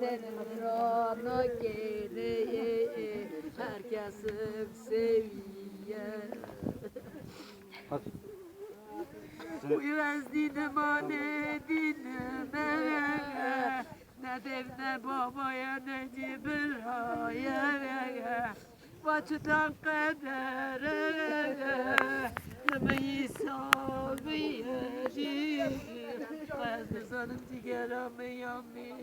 Tehrana geleye herkesin seviye. Hadi. Uyuz dinim ne dinim Ne dev ne babaya ne cibraya Vaçtan kadere Yemeği sabiye Kazdı sanım ciğerimi yanmış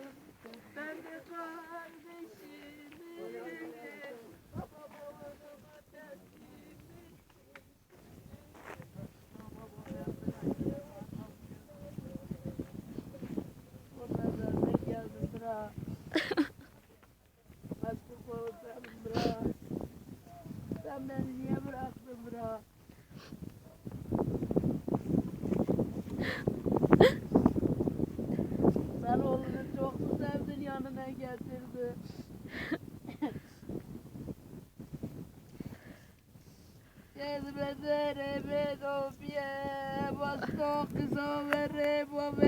getirdi. Gezmedere be dofye, bastı kıza vere bu